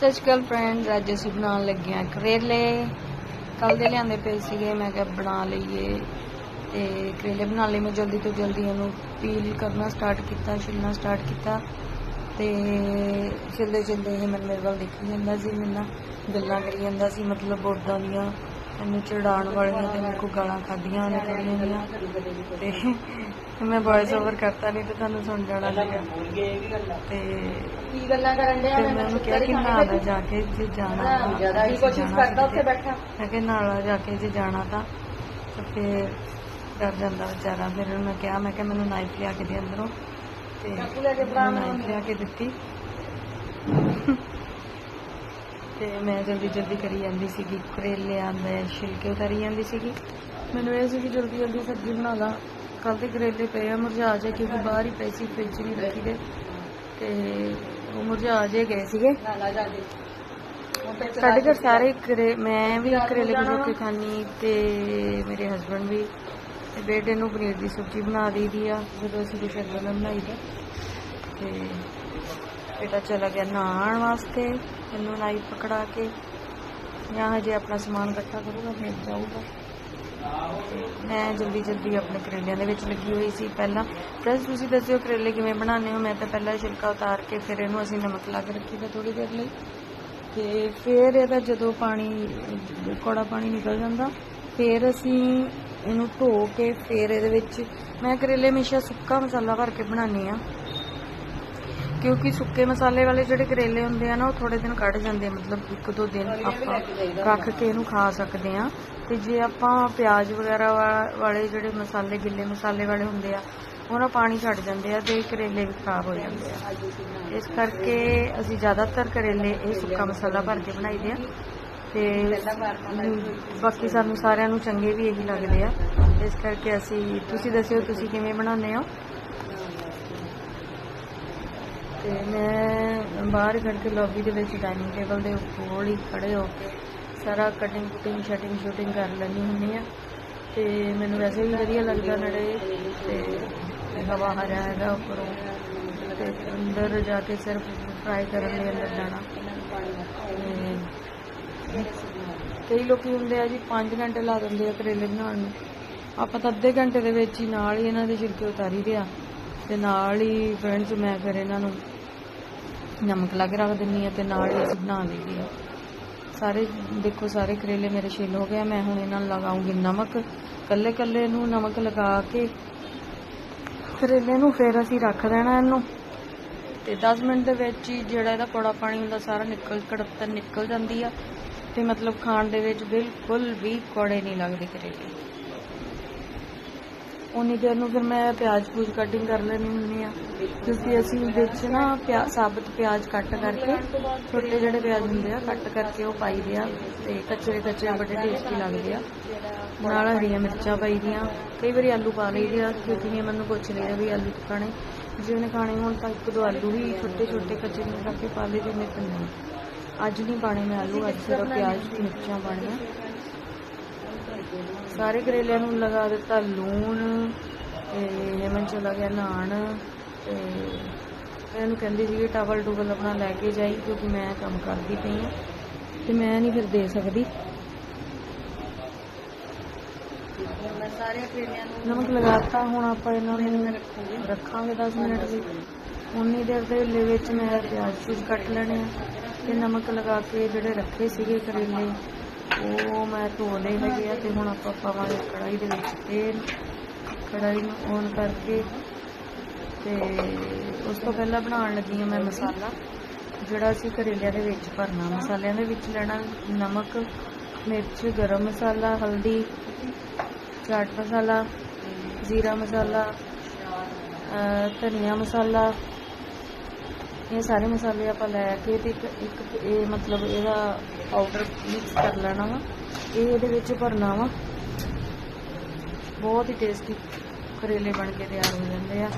ਸਤਿ ਸ਼੍ਰੀ ਅਕਾਲ ਫਰੈਂਡਸ ਅੱਜ ਅਸੀਂ ਬਣਾਉਣ ਲੱਗੇ ਹਾਂ ਕਰੇਲੇ। ਕੱਲ ਦੇ ਲਿਆਂਦੇ ਪਏ ਸੀਗੇ, ਮੈਂ ਕਿਹਾ ਬਣਾ ਲਈਏ। ਤੇ ਕਰੇਲੇ ਬਣਾਉਣ ਲਈ ਮੈਂ ਜਲਦੀ ਤੋਂ ਜਲਦੀ ਉਹਨੂੰ ਪੀਲ ਕਰਨਾ ਸਟਾਰਟ ਕੀਤਾ, ਛਿੱਲਣਾ ਸਟਾਰਟ ਕੀਤਾ। ਤੇ ਛਿਲਦੇ ਛਿਲਦੇ ਇਹ ਮੈਨੂੰ ਮੇਰੇ ਵੱਲ ਦੇਖੀ ਜਾਂਦਾ ਸੀ, ਮੇਰੇ ਨਾਲ ਗੱਲਾਂ ਕਰੀ ਜਾਂਦਾ ਸੀ, ਮਤਲਬ ਉਦਾਂ ਦੀਆਂ ਇਹਨੂੰ ਚੜਾਉਣ ਵਾਲੀਆਂ ਤੇ ਮੇਰੇ ਕੋਲ ਗਾਲਾਂ ਖਾਧੀਆਂ ਦੀਆਂ। ਤੇ ਮੈਂ ਵੌਇਸ ਓਵਰ ਕਰਤਾ ਨਹੀਂ ਤੇ ਤੁਹਾਨੂੰ ਸੁਣ ਜਾਣਾ ਸੀਗਾ ਤੇ ਕੀ ਗੱਲਾਂ ਕਰਨ ਡਿਆ ਫਿਰ ਮੈਂ? ਉਹਨੂੰ ਕਿਹਾ ਕਿ ਨਾਲ ਜਾ ਕੇ ਜੇ ਜਾਣਾ ਜ਼ਿਆਦਾ ਹੀ ਕੋਸ਼ਿਸ਼ ਕਰਦਾ ਉੱਥੇ। ਬੈਠਾ। ਮੈਂ ਕਿਹਾ ਨਾਲ ਜਾ ਕੇ ਜੇ ਜਾਣਾ ਤਾਂ। ਤਾਂ ਫਿਰ ਡਰ ਜਾਂਦਾ ਵਿਚਾਰਾ। ਫਿਰ ਉਹਨੂੰ ਮੈਂ ਕਿਹਾ ਮੈਂ ਕਿਹਾ ਮੈਨੂੰ ਨਾਈਫ ਲਿਆ ਕੇ ਦੇ ਅੰਦਰੋਂ। ਤੇ ਚਾਕੂ ਲੈ ਕੇ ਭਰਾ ਮੈਨੂੰ ਨਾਈਫ ਲਿਆ ਕੇ ਦਿੱਤੀ। ਤੇ ਮੈਂ ਜਲਦੀ ਜਲਦੀ ਕਰੀ ਜਾਂਦੀ ਸੀਗੀ ਕਰੇਲਿਆਂ ਦੇ ਛਿਲਕੇ ਉਤਾਰੀ ਜਾਂਦੀ ਸੀਗੀ। ਮੈਨੂੰ ਇਹ ਸੀ ਕਿ ਜਲਦੀ ਜਲਦੀ ਸਬਜ਼ੀ ਬਣਾ ਲਾਂ। ਕੱਲ ਦੇ ਕਰੇਲੇ ਪਏ ਆ ਮੁਰਝਾ ਜੇ ਕਿਉਂਕਿ ਬਾਹਰ ਹੀ ਪਏ ਸੀ ਫ੍ਰਿਜ ਨਹੀਂ ਰੱਖੀ ਦੇ। ਤੇ ਉਹ ਮੁਰਝਾ ਜੇ ਗਏ ਸੀਗੇ। ਤੇ ਸਾਡੇ ਘਰ ਸਾਰੇ ਕਰੇ ਮੈਂ ਵੀ ਕਰੇਲੇ ਦੀ ਰੋਟੀ ਖਾਣੀ ਤੇ ਮੇਰੇ ਹਸਬੰਡ ਵੀ। ਤੇ ਬੇਟੇ ਨੂੰ ਪਨੀਰ ਦੀ ਸਬਜ਼ੀ ਬਣਾ ਦਈਦੀ ਆ ਜਦੋਂ ਅਸੀਂ ਕੁਛ ਏਦਾਂ ਦਾ ਬਣਾਈ ਦਾ। ਤੇ ਬੇਟਾ ਚਲਾ ਗਿਆ ਨਹਾਉਣ ਵਾਸਤੇ। ਇਹਨੂੰ ਲਾਈ ਪਕੜਾ ਕੇ ਜਾਂ ਹਜੇ ਆਪਣਾ ਸਮਾਨ ਇਕੱਠਾ ਕਰੂਗਾ, ਫਿਰ ਜਾਊਗਾ। ਮੈਂ ਜਲਦੀ ਜਲਦੀ ਆਪਣੇ ਕਰੇਲਿਆਂ ਦੇ ਵਿੱਚ ਲੱਗੀ ਹੋਈ ਸੀ ਪਹਿਲਾਂ। ਪ੍ਰੈਸ ਤੁਸੀਂ ਦੱਸਿਓ ਕਰੇਲੇ ਕਿਵੇਂ ਬਣਾਉਂਦੇ ਹੋ? ਮੈਂ ਤਾਂ ਪਹਿਲਾਂ ਛਿਲਕਾ ਉਤਾਰ ਕੇ ਫਿਰ ਇਹਨੂੰ ਅਸੀਂ ਨਮਕ ਲਾ ਕੇ ਰੱਖੀਦਾ ਥੋੜੀ ਦੇਰ ਲਈ। ਤੇ ਫਿਰ ਇਹਦਾ ਜਦੋਂ ਪਾਣੀ, ਕੌੜਾ ਪਾਣੀ ਨਿਕਲ ਜਾਂਦਾ, ਫਿਰ ਅਸੀਂ ਇਹਨੂੰ ਧੋ ਕੇ ਫਿਰ ਇਹਦੇ ਵਿੱਚ ਮੈਂ ਕਰੇਲੇ ਹਮੇਸ਼ਾ ਸੁੱਕਾ ਮਸਾਲਾ ਭਰ ਕੇ ਬਣਾਉਂਦੀ ਆ ਕਿਉਂਕਿ ਸੁੱਕੇ ਮਸਾਲੇ ਵਾਲੇ ਜਿਹੜੇ ਕਰੇਲੇ ਹੁੰਦੇ ਆ ਨਾ, ਉਹ ਥੋੜੇ ਦਿਨ ਕੱਢ ਜਾਂਦੇ ਆ, ਮਤਲਬ ਇੱਕ ਦੋ ਦਿਨ ਆਪਾਂ ਰੱਖ ਕੇ ਇਹਨੂੰ ਖਾ ਸਕਦੇ ਆ। ਤੇ ਜੇ ਆਪਾਂ ਪਿਆਜ਼ ਵਗੈਰਾ ਵਾ- ਵਾਲੇ ਜਿਹੜੇ ਮਸਾਲੇ, ਗਿੱਲੇ ਮਸਾਲੇ ਵਾਲੇ ਹੁੰਦੇ ਆ, ਉਹਨਾਂ ਪਾਣੀ ਛੱਡ ਜਾਂਦੇ ਆ ਤੇ ਕਰੇਲੇ ਵੀ ਖਰਾਬ ਹੋ ਜਾਂਦੇ ਆ। ਇਸ ਕਰਕੇ ਅਸੀਂ ਜ਼ਿਆਦਾਤਰ ਕਰੇਲੇ ਇਹ ਸੁੱਕਾ ਮਸਾਲਾ ਭਰ ਕੇ ਬਣਾਈਦੇ ਆ। ਤੇ ਬਾਕੀ ਸਾਨੂੰ ਸਾਰਿਆਂ ਨੂੰ ਚੰਗੇ ਵੀ ਇਹੀ ਲੱਗਦੇ ਆ। ਇਸ ਕਰਕੇ ਅਸੀਂ, ਤੁਸੀਂ ਦੱਸਿਓ ਤੁਸੀਂ ਕਿਵੇਂ ਬਣਾਉਂਦੇ ਹੋ? ਤੇ ਮੈਂ ਬਾਹਰ ਖੜ ਕੇ ਲੌਬੀ ਦੇ ਵਿੱਚ ਡਾਈਨਿੰਗ ਟੇਬਲ ਦੇ ਕੋਲ ਹੀ ਖੜੇ ਹੋ ਕੇ ਸਾਰਾ ਕਟਿੰਗ ਕੁਟਿੰਗ ਸ਼ਟਿੰਗ ਸ਼ੂਟਿੰਗ ਕਰ ਲੈਂਦੀ ਹੁੰਦੀ ਆ ਤੇ ਮੈਨੂੰ ਵੈਸੇ ਵੀ ਵਧੀਆ ਲੱਗਦਾ ਨੜੇ ਤੇ ਹਵਾ ਹਰਿਆ ਹੈਗਾ ਉੱਪਰੋਂ। ਤੇ ਅੰਦਰ ਜਾ ਕੇ ਸਿਰਫ ਫਰਾਈ ਕਰਨ ਲਈ ਅੰਦਰ ਜਾਣਾ। ਤੇ ਕਈ ਲੋਕੀ ਹੁੰਦੇ ਆ ਜੀ 5 ਘੰਟੇ ਲਾ ਦਿੰਦੇ ਆ ਕਰੇਲੇ ਬਣਾਉਣ ਨੂੰ। ਆਪਾਂ ਤਾਂ ਅੱਧੇ ਘੰਟੇ ਦੇ ਵਿੱਚ ਹੀ ਨਾਲ ਹੀ ਇਹਨਾਂ ਦੇ ਛਿਲਕੇ ਉਤਾਰੀ ਦੇ ਆ। ਤੇ ਨਾਲ ਹੀ ਫਰੈਂਡਸ ਮੈਂ ਫਿਰ ਇਹਨਾਂ ਨੂੰ ਨਮਕ ਲਾ ਕੇ ਰੱਖ ਦਿੰਨੀ ਆ ਤੇ ਨਾਲ ਹੀ ਬਣਾ ਲਈਦੀ ਆ ਸਾਰੇ, ਦੇਖੋ ਸਾਰੇ ਕਰੇਲੇ ਮੇਰੇ ਛਿੱਲ ਹੋ ਗਏ ਮੈਂ ਹੁਣ ਇਹਨਾਂ ਨੂੰ ਲਗਾਉਂਗੀ ਨਮਕ। ਕੱਲੇ ਕੱਲੇ ਨੂੰ ਨਮਕ ਲਗਾ ਕੇ ਕਰੇਲੇ ਨੂੰ ਫਿਰ ਅਸੀਂ ਰੱਖ ਦੇਣਾ ਇਹਨੂੰ। ਤੇ 10 ਮਿੰਟ ਦੇ ਵਿੱਚ ਹੀ ਜਿਹੜਾ ਇਹਦਾ ਕੌੜਾ ਪਾਣੀ ਹੁੰਦਾ, ਸਾਰਾ ਨਿਕਲ, ਕੜਤਰ ਨਿਕਲ ਜਾਂਦੀ ਆ। ਤੇ ਮਤਲਬ ਖਾਣ ਦੇ ਵਿੱਚ ਬਿਲਕੁਲ ਵੀ ਕੌੜੇ ਨਹੀਂ ਲੱਗਦੇ ਕਰੇਲੇ। ਉਨੀ ਦੇਰ ਨੂੰ ਫਿਰ ਮੈਂ ਪਿਆਜ਼ ਪੂਜ ਕਟਿੰਗ ਕਰ ਲੈਣੀ ਹੁੰਦੀ ਆ ਕਿਉਂਕਿ ਅਸੀਂ ਵਿੱਚ ਨਾ ਪਿਆ, ਸਾਬਤ ਪਿਆਜ਼ ਕੱਟ ਕਰਕੇ, ਛੋਟੇ ਜਿਹੜੇ ਪਿਆਜ਼ ਹੁੰਦੇ ਆ, ਕੱਟ ਕਰਕੇ ਉਹ ਪਾਈਦੇ ਆ ਤੇ ਕੱਚੇ ਕੱਚੇ ਬੜੇ ਟੇਸਟੀ ਲੱਗਦੇ ਆ। ਨਾਲ ਹਰੀਆਂ ਮਿਰਚਾਂ ਪਾਈ ਦੀਆਂ ਕਈ ਵਾਰੀ ਆਲੂ ਪਾ ਲਈਦੇ ਆ, ਕਿਉਂਕਿ ਮੈਨੂੰ ਪੁੱਛ ਲਿਆ ਵੀ ਆਲੂ ਖਾਣੇ ਜਿਵੇਂ ਖਾਣੇ ਹੋਣ ਤਾਂ ਇੱਕ ਦੋ ਆਲੂ ਵੀ ਛੋਟੇ ਛੋਟੇ ਕੱਚੇ ਜਿਹੇ ਕਰਕੇ ਪਾ ਲਈਦੇ ਨੇ ਤੇ ਅੱਜ ਨਹੀਂ ਪਾਣੇ ਮੈਂ ਆਲੂ, ਅੱਜ ਸਿਰਫ ਪਿਆਜ਼ ਮਿਰਚਾਂ ਪਾਣੀਆਂ। ਸਾਰੇ ਕਰੇਲਿਆਂ ਨੂੰ ਲਗਾ ਦਿੱਤਾ, ਲੂਣ, ਤੇ ਹੇਮਨ ਚਲਾ ਗਿਆ ਨਹਾਣ ਤੇ ਮੈਂ ਇਹਨੂੰ ਕਹਿੰਦੀ ਸੀ ਟਾਵਲ ਟੂਵਲ ਆਪਣਾ ਲੈ ਕੇ ਜਾਈ, ਕਿਉਂਕਿ ਮੈਂ ਕੰਮ ਕਰਦੀ ਪਈ ਹਾਂ, ਤੇ ਮੈਂ ਨਹੀਂ ਫਿਰ ਦੇ ਸਕਦੀ। ਮੈਂ ਸਾਰੇ ਕਰੇਲਿਆਂ ਨੂੰ ਨਮਕ ਲਗਾਤਾ ਹੁਣ ਆਪਾਂ ਇਹਨਾਂ ਨੂੰ ਰੱਖਾਂਗੇ 10 ਮਿੰਟ ਲਈ ਉਨੀ ਦੇਰ ਦੇ ਵਿੱਚ ਮੈਂ ਪਿਆਜ਼ ਪੂਜ ਕੱਟ ਲੈਣੇ ਆ, ਤੇ ਨਮਕ ਲਗਾ ਕੇ ਜਿਹੜੇ ਰੱਖੇ ਸੀਗੇ ਕਰੇਲੇ ਉਹ ਮੈਂ ਧੋ ਲਏ ਹੈਗੇ ਆ ਤੇ ਹੁਣ ਆਪਾਂ ਪਾਵਾਂਗੇ ਕੜਾਈ ਦੇ ਵਿੱਚ ਤੇਲ। ਕੜਾਈ ਨੂੰ ਔਨ ਕਰਕੇ ਤੇ ਉਸ ਤੋਂ ਪਹਿਲਾਂ ਬਣਾਉਣ ਲੱਗੀ ਹਾਂ ਮੈਂ ਮਸਾਲਾ, ਜਿਹੜਾ ਅਸੀਂ ਕਰੇਲਿਆਂ ਦੇ ਵਿੱਚ ਭਰਨਾ। ਮਸਾਲਿਆਂ ਦੇ ਵਿੱਚ ਲੈਣਾ ਨਮਕ, ਮਿਰਚ, ਗਰਮ ਮਸਾਲਾ, ਹਲਦੀ, ਚਾਟ ਮਸਾਲਾ, ਜ਼ੀਰਾ ਮਸਾਲਾ ਧਨੀਆ ਮਸਾਲਾ ਇਹ ਸਾਰੇ ਮਸਾਲੇ ਆਪਾਂ ਲੈ ਕੇ ਤੇ ਇੱਕ ਇੱਕ ਇਹ ਮਤਲਬ ਇਹਦਾ ਪਾਊਡਰ ਮਿਕਸ ਕਰ ਲੈਣਾ ਵਾ। ਇਹ ਇਹਦੇ ਵਿੱਚ ਭਰਨਾ ਵਾ। ਬਹੁਤ ਹੀ ਟੇਸਟੀ ਕਰੇਲੇ ਬਣ ਕੇ ਤਿਆਰ ਹੋ ਜਾਂਦੇ ਆ।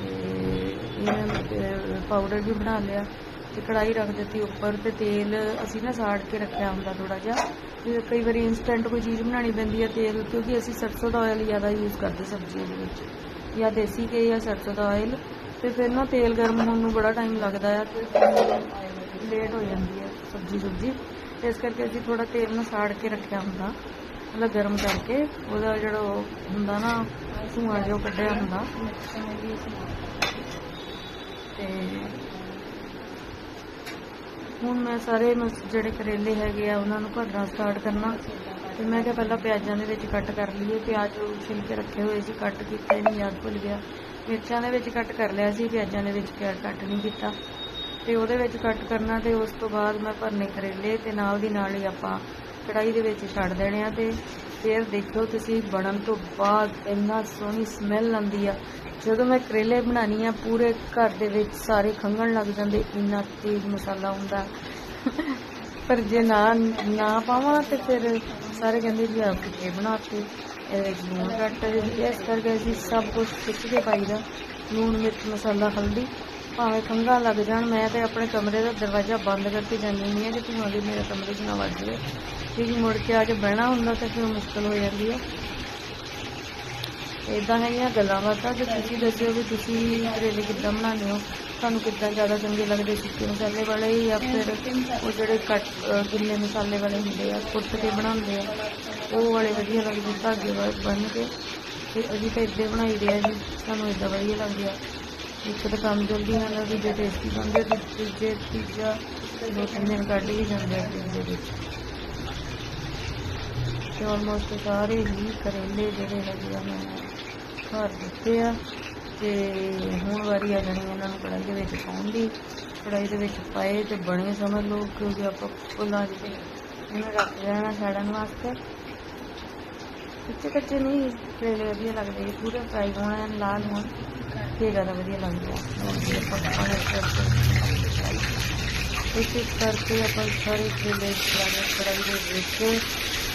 ਤੇ ਇਹ ਪਾਊਡਰ ਵੀ ਬਣਾ ਲਿਆ। ਤੇ ਕੜਾਈ ਰੱਖ ਦਿੱਤੀ ਉੱਪਰ ਤੇ ਤੇਲ ਅਸੀਂ ਨਾ ਸਾੜ ਕੇ ਰੱਖਿਆ ਹੁੰਦਾ ਥੋੜਾ ਜਿਹਾ। ਤੇ ਕਈ ਵਾਰੀ ਇਨਸਟੈਂਟ ਕੋਈ ਚੀਜ਼ ਬਣਾਉਣੀ ਪੈਂਦੀ ਹੈ ਤੇਲ, ਕਿਉਂਕਿ ਅਸੀਂ ਸਰਸੋਂ ਦਾ ਆਇਲ ਜ਼ਿਆਦਾ ਯੂਜ਼ ਕਰਦੇ ਸਬਜ਼ੀਆਂ ਦੇ ਵਿੱਚ। ਜਾਂ ਦੇਸੀ ਘੀ ਜਾਂ ਸਰਸੋਂ ਦਾ ਆਇਲ ਤੇ ਫਿਰ ਨਾ ਤੇਲ ਗਰਮ ਹੋਣ ਨੂੰ ਬੜਾ ਟਾਈਮ ਲੱਗਦਾ ਆ ਤੇ ਲੇਟ ਹੋ ਜਾਂਦੀ ਹੈ ਸਬਜ਼ੀ ਸੁਬਜ਼ੀ। ਇਸ ਕਰਕੇ ਅਸੀਂ ਥੋੜਾ ਤੇਲ ਨੂੰ ਸਾੜ ਕੇ ਰੱਖਿਆ ਹੁੰਦਾ। ਮਤਲਬ ਗਰਮ ਕਰਕੇ ਉਹਦਾ ਜਿਹੜਾ ਹੁੰਦਾ ਨਾ, ਧੂਆਂ ਜਿਹਾ ਕੱਢਿਆ ਹੁੰਦਾ। ਤੇ ਹੁਣ ਮੈਂ ਸਾਰੇ ਮਸ- ਜਿਹੜੇ ਕਰੇਲੇ ਹੈਗੇ ਆ ਉਹਨਾਂ ਨੂੰ ਭਰਨਾ ਸਟਾਰਟ ਕਰਨਾ। ਤੇ ਮੈਂ ਕਿਹਾ ਪਹਿਲਾਂ ਪਿਆਜ਼ਾਂ ਦੇ ਵਿੱਚ ਕੱਟ ਕਰ ਲਈਏ। ਪਿਆਜ਼ ਉਹ ਛਿਲ ਕੇ ਰੱਖੇ ਹੋਏ ਸੀ, ਕੱਟ ਕੀਤੇ ਨਹੀਂ, ਯਾਦ ਭੁੱਲ ਗਿਆ। ਮਿਰਚਾਂ ਦੇ ਵਿੱਚ ਕੱਟ ਕਰ ਲਿਆ ਸੀ, ਪਿਆਜ਼ਾਂ ਦੇ ਵਿੱਚ ਪਿਆਜ਼ ਕੱਟ ਨਹੀਂ ਕੀਤਾ। ਤੇ ਉਹਦੇ ਵਿੱਚ ਕੱਟ ਕਰਨਾ ਤੇ ਉਸ ਤੋਂ ਬਾਅਦ ਮੈਂ ਭਰਨੇ ਕਰੇਲੇ ਤੇ ਨਾਲ ਦੀ ਨਾਲ ਹੀ ਆਪਾਂ ਕੜਾਈ ਦੇ ਵਿੱਚ ਛੱਡ ਦੇਣੇ ਆ ਤੇ ਫਿਰ ਦੇਖਿਓ ਤੁਸੀਂ ਬਣਨ ਤੋਂ ਬਾਅਦ ਇੰਨਾ ਸੋਹਣੀ ਸਮੈਲ ਆਉਂਦੀ ਆ। ਜਦੋਂ ਮੈਂ ਕਰੇਲੇ ਬਣਾਉਣੀ ਆ, ਪੂਰੇ ਘਰ ਦੇ ਵਿੱਚ ਸਾਰੇ ਖੰਗਣ ਲੱਗ ਜਾਂਦੇ, ਇੰਨਾ ਤੇਜ਼ ਮਸਾਲਾ ਹੁੰਦਾ। ਪਰ ਜੇ ਨਾ ਨਾ ਪਾਵਾਂ ਤੇ ਫਿਰ ਸਾਰੇ ਕਹਿੰਦੇ ਜੀ ਆਪ ਕਿੱਥੇ ਬਣਾਤੇ ਘੱਟ ਇਸ ਕਰਕੇ ਅਸੀਂ ਸਭ ਕੁਝ ਖਿੱਚ ਕੇ ਪਾਈਦਾ ਲੂਣ, ਮਿਰਚ, ਮਸਾਲਾ, ਹਲਦੀ। ਭਾਵੇਂ ਖੰਘਾਂ ਲੱਗ ਜਾਣ, ਮੈਂ ਤੇ ਆਪਣੇ ਕਮਰੇ ਦਾ ਦਰਵਾਜ਼ਾ ਬੰਦ ਕਰਕੇ ਜਾਂਦੀ ਹੁੰਦੀ ਹਾਂ ਕਿ ਧੂਆਂ ਵੀ ਮੇਰੇ ਕਮਰੇ 'ਚ ਨਾ ਵੱਜ ਜਾਵੇ। ਕਿਉਂਕਿ ਮੁੜ ਕੇ ਆ ਕੇ ਬਹਿਣਾ ਹੁੰਦਾ ਤਾਂ ਫਿਰ ਮੁਸ਼ਕਲ ਹੋ ਜਾਂਦੀ ਹੈ। ਇਦਾਂ ਹੈਗੀਆਂ ਗੱਲਾਂ ਬਾਤਾਂ ਤੇ ਤੁਸੀਂ ਦੱਸਿਓ ਵੀ ਤੁਸੀਂ ਕਰੇਲੇ ਕਿੱਦਾਂ ਬਣਾਉਂਦੇ ਹੋ। ਤੁਹਾਨੂੰ ਕਿੱਦਾਂ ਜ਼ਿਆਦਾ ਚੰਗੇ ਲੱਗਦੇ ਸੁੱਕੇ ਮਸਾਲੇ ਵਾਲੇ ਜਾਂ ਫਿਰ ਉਹ ਜਿਹੜੇ ਕੱਟ, ਅਹ ਗਿੱਲੇ ਮਸਾਲੇ ਵਾਲੇ ਹੁੰਦੇ ਆ, ਕੁੱਟ ਕੇ ਬਣਾਉਂਦੇ ਆ, ਉਹ ਵਾਲੇ ਵਧੀਆ ਲੱਗਦੇ ਧਾਗੇ ਵਾਲੇ ਬਣ ਕੇ। ਤੇ ਅਸੀਂ ਤਾਂ ਇੱਦਾਂ ਬਣਾਈਦੇ ਆ ਜੀ, ਸਾਨੂੰ ਇੱਦਾਂ ਵਧੀਆ ਲੱਗਦੇ ਆ। ਇੱਕ ਤਾਂ ਕੰਮ ਜਲਦੀ ਹੁੰਦਾ ਦੂਜੇ ਟੇਸਟੀ ਬਣਦੇ ਤੇ ਤੀਜੇ ਤੀਜਾ ਦੋ ਤਿੰਨ ਦਿਨ ਕੱਢ ਹੀ ਜਾਂਦੇ ਆ ਫ੍ਰਿਜ ਦੇ ਵਿੱਚ। ਤੇ ਆਲਮੋਸਟ ਸਾਰੇ ਹੀ ਕਰੇਲੇ ਜਿਹੜੇ ਹੈਗੇ ਆ, ਮੈਂ ਘਰ ਦਿੱਤੇ ਆ। ਤੇ ਹੁਣ ਵਾਰੀ ਆ ਜਾਣੀ ਇਹਨਾਂ ਨੂੰ ਕੜਾਈ ਦੇ ਵਿੱਚ ਪਾਉਣ ਦੀ। ਕੜਾਈ ਦੇ ਵਿੱਚ ਪਾਏ ਤੇ ਬਣੇ ਸਮਝ ਲਓ, ਕਿਉਂਕਿ ਆਪਾਂ ਫੁੱਲਾਂ ਜਿਹੇ ਇਹਨੂੰ ਰੱਖ ਲੈਣਾ ਛਾੜਨ ਵਾਸਤੇ। ਕੱਚੇ ਕੱਚੇ ਨਹੀਂ ਕਰੇਲੇ ਵਧੀਆ ਲੱਗਦੇ ਪੂਰੇ ਫਰਾਈ ਹੋਣ ਐਨ ਲਾਲ ਹੋਣ, ਤੇ ਜ਼ਿਆਦਾ ਵਧੀਆ ਲੱਗਦਾ ਇਸ ਇਸ ਕਰਕੇ ਆਪਾਂ ਸਾਰੇ ਕਰੇਲੇ ਚਲਾਣੇ ਕੜਾਈ ਦੇ ਵਿੱਚ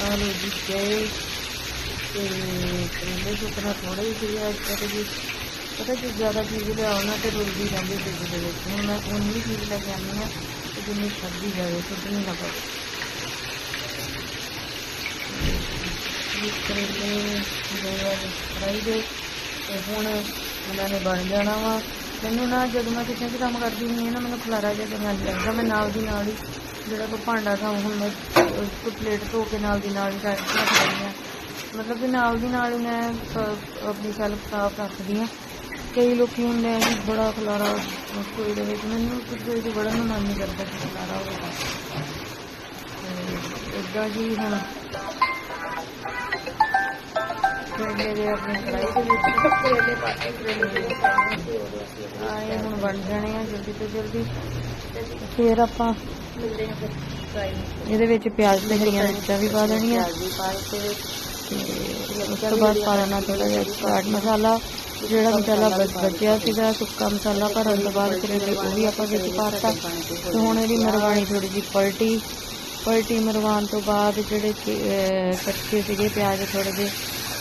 ਆਲੂ ਜੀ ਗਏ ਤੇ ਕਰੇਲੇ ਸੁੱਕਣਾ ਥੋੜਾ ਹੀ ਸੀਗਾ ਇਸ ਕਰਕੇ ਜੀ ਪਤਾ ਜੇ ਜ਼ਿਆਦਾ ਚੀਜ਼ ਲਿਆਓ ਨਾ ਤੇ ਰੁਲਦੀ ਜਾਂਦੀ ਫ੍ਰਿਜ ਦੇ ਵਿੱਚ। ਹੁਣ ਮੈਂ ਉਨੀ ਚੀਜ਼ ਲੈ ਕੇ ਆਉਂਦੀ ਹਾਂ ਤੇ ਜਿੰਨੀ ਸਬਜ਼ੀ ਜਾਵੇ ਸੁੱਟਣੀ ਨਾ ਪਵੇ ਇਹ ਕਰੇਲੇ ਦੇ ਫਰਾਈ ਦੇ ਤੇ ਹੁਣ ਉਹਨਾਂ ਨੇ ਬਣ ਜਾਣਾ ਵਾ। ਮੈਨੂੰ ਨਾ ਜਦੋਂ ਮੈਂ ਕਿਚਨ 'ਚ ਕੰਮ ਕਰਦੀ ਹੁੰਦੀ ਹਾਂ ਨਾ, ਮੈਨੂੰ ਖਲਾਰਾ ਜਿਹਾ ਚੰਗਾ ਨਹੀਂ ਲੱਗਦਾ। ਮੈਂ ਨਾਲ ਦੀ ਨਾਲ ਹੀ ਜਿਹੜਾ ਕੋ ਭਾਂਡਾ ਥਾ ਹੁਣ ਮੈਂ ਉਸ ਪਲੇਟ ਧੋ ਕੇ ਨਾਲ ਦੀ ਨਾਲ ਹੀ ਕੱਢ ਰੱਖ ਲੈਂਦੀ ਹਾਂ। ਮਤਲਬ ਕਿ ਨਾਲ ਦੀ ਨਾਲ ਹੀ ਮੈਂ ਆਪਣੀ ਸੈਲਫ ਸਾਫ਼ ਰੱਖਦੀ ਹਾਂ। ਕਈ ਲੋਕੀ ਹੁੰਦੇ ਆ ਕਿ ਬੜਾ ਖਲਾਰਾ ਕੋਈ ਦੇ ਵਿੱਚ ਮੈਨੂੰ ਕੋਈ ਦੇ ਬੜਾ ਨੂੰ ਮਨ ਨਹੀਂ ਕਰਦਾ ਕਿ ਖਲਾਰਾ ਹੋਵੇ ਇਦਾਂ ਜੀ ਹੁਣ ਕਰੇਲੇ ਦੇ ਆਪਣੀ ਕੜਾਈ ਦੇ ਵਿੱਚ ਕਰੇਲੇ ਪਾ ਕਰੇਲੇ ਆਏ, ਹੁਣ ਬਣ ਜਾਣੇ ਆ ਜਲਦੀ ਤੋਂ ਜਲਦੀ। ਫਿਰ ਆਪਾਂ ਮਿਲਦੇ ਹਾਂ ਫਿਰ ਇਹਦੇ ਵਿੱਚ ਪਿਆਜ਼ ਤੇ ਹਰੀਆਂ ਮਿਰਚਾਂ ਵੀ ਪਾ ਦੇਣੀਆਂ। ਤੇ ਉਸ ਤੋਂ ਬਾਅਦ ਪਾ ਦੇਣਾ ਥੋੜਾ ਜਿਹਾ ਚਾਟ ਮਸਾਲਾ। ਜਿਹੜਾ ਮਸਾਲਾ ਬਚ ਬਚਿਆ ਸੀਗਾ, ਸੁੱਕਾ ਮਸਾਲਾ ਭਰਨ ਤੋਂ ਬਾਅਦ ਕਰੇਲੇ ਉਹ ਵੀ ਆਪਾਂ ਵਿੱਚ ਪਾਤਾ। ਤੇ ਹੁਣ ਇਹਦੀ ਮਰਵਾਣੀ ਥੋੜੀ ਜਿਹੀ ਪਲਟੀ। ਪਲਟੀ ਮਰਵਾਉਣ ਤੋਂ ਬਾਅਦ ਜਿਹੜੇ ਕੱਚੇ ਸੀਗੇ, ਪਿਆਜ਼ ਥੋੜੇ ਜਿਹੇ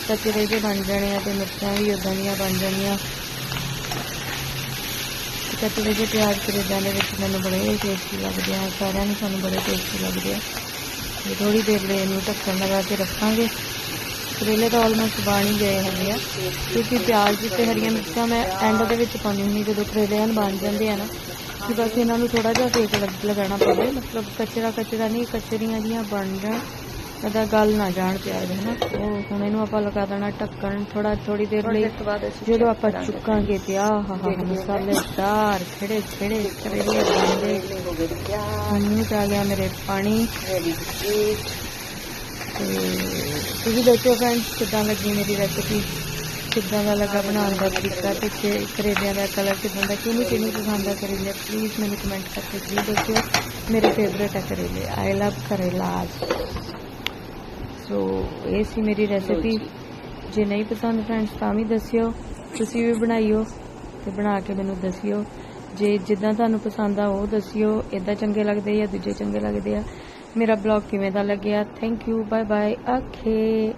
ਕਚਰੇ ਜਿਹੇ ਬਣ ਜਾਣੇ ਆ ਤੇ ਮਿਰਚਾਂ ਵੀ ਉਦਾਂ ਦੀਆਂ ਬਣ ਜਾਣੀਆਂ। ਕਚਰੇ ਜਿਹੇ ਪਿਆਜ਼ ਕਰੇਲਿਆਂ ਦੇ ਵਿੱਚ ਮੈਨੂੰ ਬੜੇ ਟੇਸਟੀ ਲੱਗਦੇ ਆ। ਸਾਰਿਆਂ ਨੂੰ ਸਾਨੂੰ ਬੜੇ ਟੇਸਟੀ ਲੱਗਦੇ ਆ। ਤੇ ਥੋੜੀ ਦੇਰ ਲਈ ਇਹਨੂੰ ਢੱਕਣ ਲਗਾ ਕੇ ਰੱਖਾਂਗੇ। ਕਰੇਲੇ ਤਾਂ ਆਲਮੋਸਟ ਬਣ ਹੀ ਗਏ ਹੈਗੇ ਆ। ਕਿਉਂਕਿ ਪਿਆਜ਼ ਤੇ ਹਰੀਆਂ ਮਿਰਚਾਂ ਮੈਂ ਐਂਡ ਦੇ ਵਿੱਚ ਪਾਉਂਦੀ ਹੁੰਦੀ ਜਦੋਂ ਕਰੇਲੇ ਐਨ ਬਣ ਜਾਂਦੇ ਆ ਨਾ। ਕਿ ਬਸ ਇਹਨਾਂ ਨੂੰ ਥੋੜਾ ਜਿਹਾ ਸੇਕ ਲੱਗ- ਲਗਾਉਣਾ ਪਵੇ। ਮਤਲਬ ਕਚਰਾ ਕਚਰਾ ਨਹੀਂ ਕਚਰੀਆਂ ਜੀਆਂ ਬਣ ਜਾਣ ਇਹਦਾ ਗੱਲ ਨਾ ਜਾਣ ਪਿਆਜ਼ ਹੈ ਨਾ ਉਹ ਹੁਣ ਇਹਨੂੰ ਆਪਾਂ ਲਗਾ ਦੇਣਾ ਢੱਕਣ ਥੋੜਾ ਥੋੜੀ ਦੇਰ ਲਈ। ਜਦੋਂ ਆਪਾਂ ਚੁੱਕਾਂਗੇ ਤੇ ਆਹ ਹਾ ਹਾ ਮਸਾਲੇਦਾਰ ਖੜੇ ਖੜੇ ਕਰੇਲੇ ਬਣਦੇ ਮੂੰਹ ਚ ਗਿਆ ਮੇਰੇ ਪਾਣੀ। ਤੇ ਤੁਸੀਂ ਦੱਸੋ ਫਰੈਂਡਸ ਕਿੱਦਾਂ ਲੱਗੀ ਮੇਰੀ ਰੈਸਿਪੀ ਕਿੱਦਾਂ ਦਾ ਲੱਗਾ ਬਣਾਉਣ ਦਾ ਤਰੀਕਾ? ਤੇ ਕਿ- ਕਰੇਲਿਆਂ ਦਾ ਕਲਰ ਕਿੱਦਾਂ ਦਾ? ਕਿਹਨੂੰ ਕਿਹਨੂੰ ਪਸੰਦ ਆ ਕਰੇਲੇ? ਪਲੀਜ਼ ਮੈਨੂੰ ਕਮੈਂਟ ਕਰਕੇ ਜ਼ਰੂਰ ਦੱਸਿਓ। ਮੇਰੇ ਫੇਵਰੇਟ ਹੈ ਕਰੇਲੇ। ਆਈ ਲਵ ਕਰੇਲਾਜ ਸੋ ਇਹ ਸੀ ਮੇਰੀ ਰੈਸਿਪੀ ਜੇ। ਨਹੀਂ ਪਸੰਦ ਫਰੈਂਡਸ ਤਾਂ ਵੀ ਦੱਸਿਓ। ਤੁਸੀਂ ਵੀ ਬਣਾਈਓ ਤੇ ਬਣਾ ਕੇ ਮੈਨੂੰ ਦੱਸਿਓ। ਜੇ ਜਿੱਦਾਂ ਤੁਹਾਨੂੰ ਪਸੰਦ ਆ ਉਹ ਦੱਸਿਓ। ਇਦਾਂ ਚੰਗੇ ਲੱਗਦੇ ਜਾਂ ਦੂਜੇ ਚੰਗੇ ਲੱਗਦੇ ਆ। ਮੇਰਾ ਬਲੌਗ ਕਿਵੇਂ ਦਾ ਲੱਗਿਆ? ਥੈਂਕ ਯੂ ਬਾਏ ਬਾਏ ਆਖੇ।